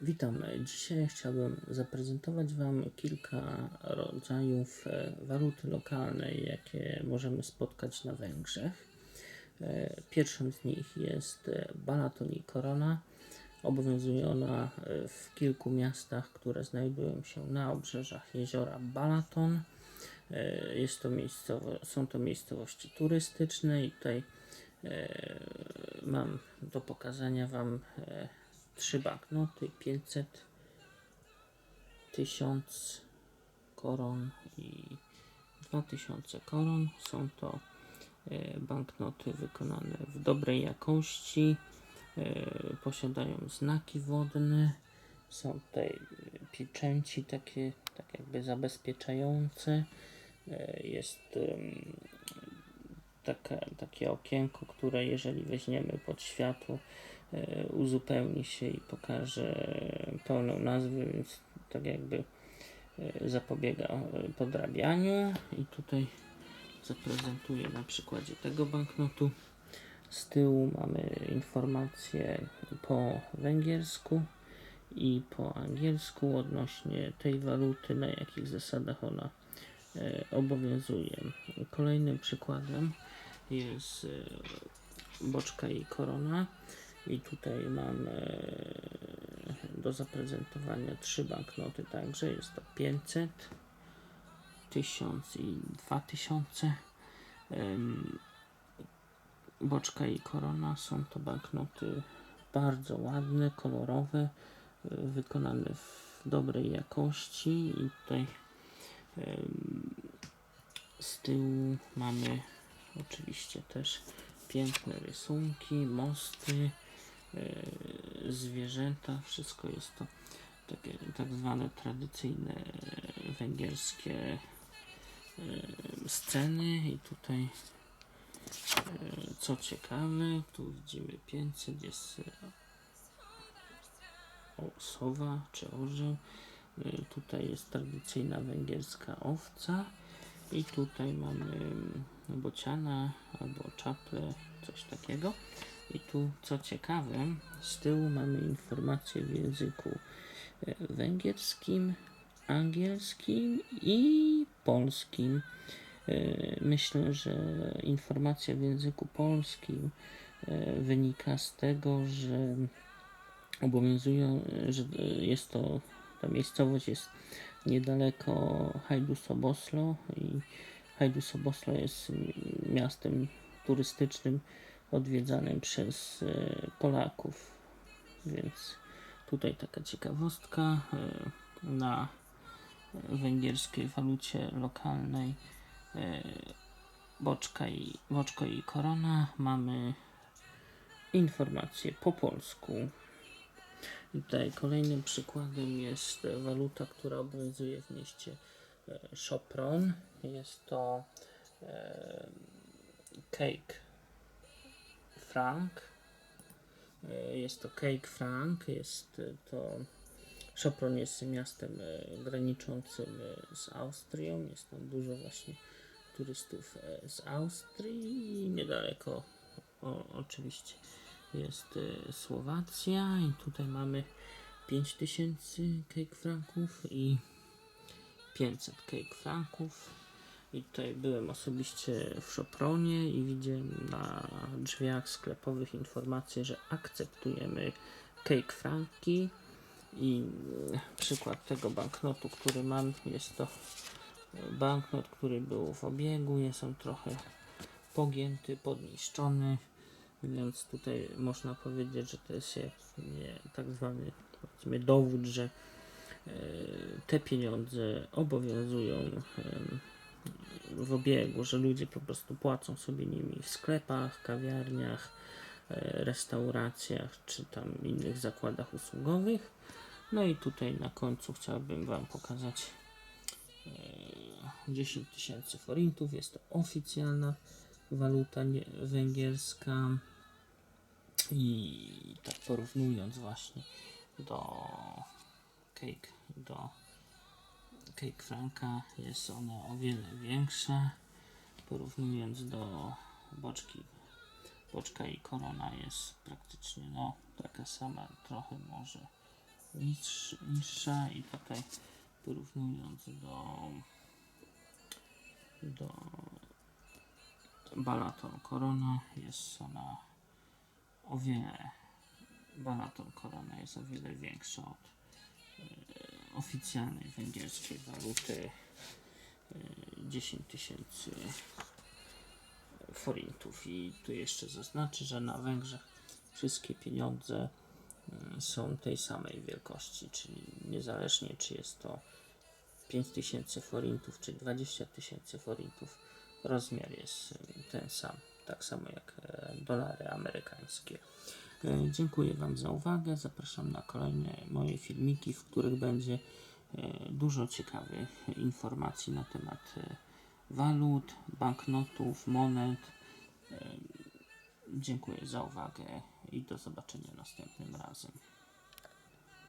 Witam. Dzisiaj chciałbym zaprezentować Wam kilka rodzajów e, waluty lokalnej, jakie możemy spotkać na Węgrzech. E, Pierwszą z nich jest e, Balaton i Korona. Obowiązuje ona w kilku miastach, które znajdują się na obrzeżach jeziora Balaton. Jest to miejscowo, są to miejscowości turystyczne i tutaj mam do pokazania Wam trzy banknoty 500, 1000 koron i 2000 koron. Są to e, banknoty wykonane w dobrej jakości, e, posiadają znaki wodne, są tutaj pieczęci takie tak jakby zabezpieczające. E, Jest taka, takie okienko, które jeżeli weźmiemy pod światło, e, uzupełni się i pokaże pełną nazwę, więc tak jakby e, zapobiega e, podrabianiu. I tutaj zaprezentuję na przykładzie tego banknotu. Z tyłu mamy informacje po węgiersku i po angielsku odnośnie tej waluty, na jakich zasadach ona obowiązuje. Kolejnym przykładem jest e, boczka i korona. I tutaj mam e, do zaprezentowania trzy banknoty także. Jest to 500, 1000 i 2000. Em, Boczka i korona są to banknoty bardzo ładne, kolorowe, e, wykonane w dobrej jakości i tutaj z tyłu mamy oczywiście też piękne rysunki, mosty, e, zwierzęta. Wszystko jest to takie tak zwane tradycyjne węgierskie e, sceny i tutaj e, co ciekawe, tu widzimy 500, jest o, sowa czy orzeł. Tutaj jest tradycyjna węgierska owca i tutaj mamy bociana albo czaple, coś takiego. I tu co ciekawe, z tyłu mamy informacje w języku e, węgierskim, angielskim i polskim. E, Myślę, że informacja w języku polskim e, wynika z tego, że obowiązują, że jest to, ta miejscowość jest niedaleko Hajdusoboslo i Hajdusoboslo jest miastem turystycznym odwiedzanym przez e, Polaków. Więc tutaj taka ciekawostka e, na węgierskiej walucie lokalnej e, boczka i, boczko i korona mamy informacje po polsku. I tutaj kolejnym przykładem jest e, waluta, która obowiązuje w mieście e, Sopron. Jest to e, cake frank. E, Jest to cake frank. Jest e, to Sopron jest miastem e, graniczącym e, z Austrią. Jest tam dużo właśnie turystów e, z Austrii i niedaleko o, oczywiście jest e, Słowacja i tutaj mamy 5000 cake franków i 500 cake franków. I tutaj byłem osobiście w Szopronie i widziałem na drzwiach sklepowych informację, że akceptujemy cake franki. I e, przykład tego banknotu, który mam jest to e, banknot, który był w obiegu, jest on trochę pogięty, podniszczony, więc tutaj można powiedzieć, że to jest nie, tak zwany powiedzmy dowód, że e, te pieniądze obowiązują w obiegu, że ludzie po prostu płacą sobie nimi w sklepach, kawiarniach, e, restauracjach czy tam innych zakładach usługowych. No i tutaj na końcu chciałbym Wam pokazać e, 10 tysięcy forintów. Jest to oficjalna waluta węgierska. I tak porównując właśnie do cake, do cake franka jest ona o wiele większa. Porównując do boczki, boczka i korona jest praktycznie no taka sama, trochę może niższ, niższa i tutaj porównując do do Balaton Corona jest ona o wiele. Balaton Corona jest o wiele większa od e, oficjalnej węgierskiej waluty. E, 10 tysięcy forintów. I tu jeszcze zaznaczę, że na Węgrzech wszystkie pieniądze mm, są tej samej wielkości, czyli niezależnie czy jest to 5000 forintów czy 20 tysięcy forintów, rozmiar jest mm, ten sam, tak samo jak e, dolary amerykańskie. E, Dziękuję Wam za uwagę. Zapraszam na kolejne moje filmiki, w których będzie dużo ciekawych informacji na temat walut, banknotów, monet. Dziękuję za uwagę i do zobaczenia następnym razem.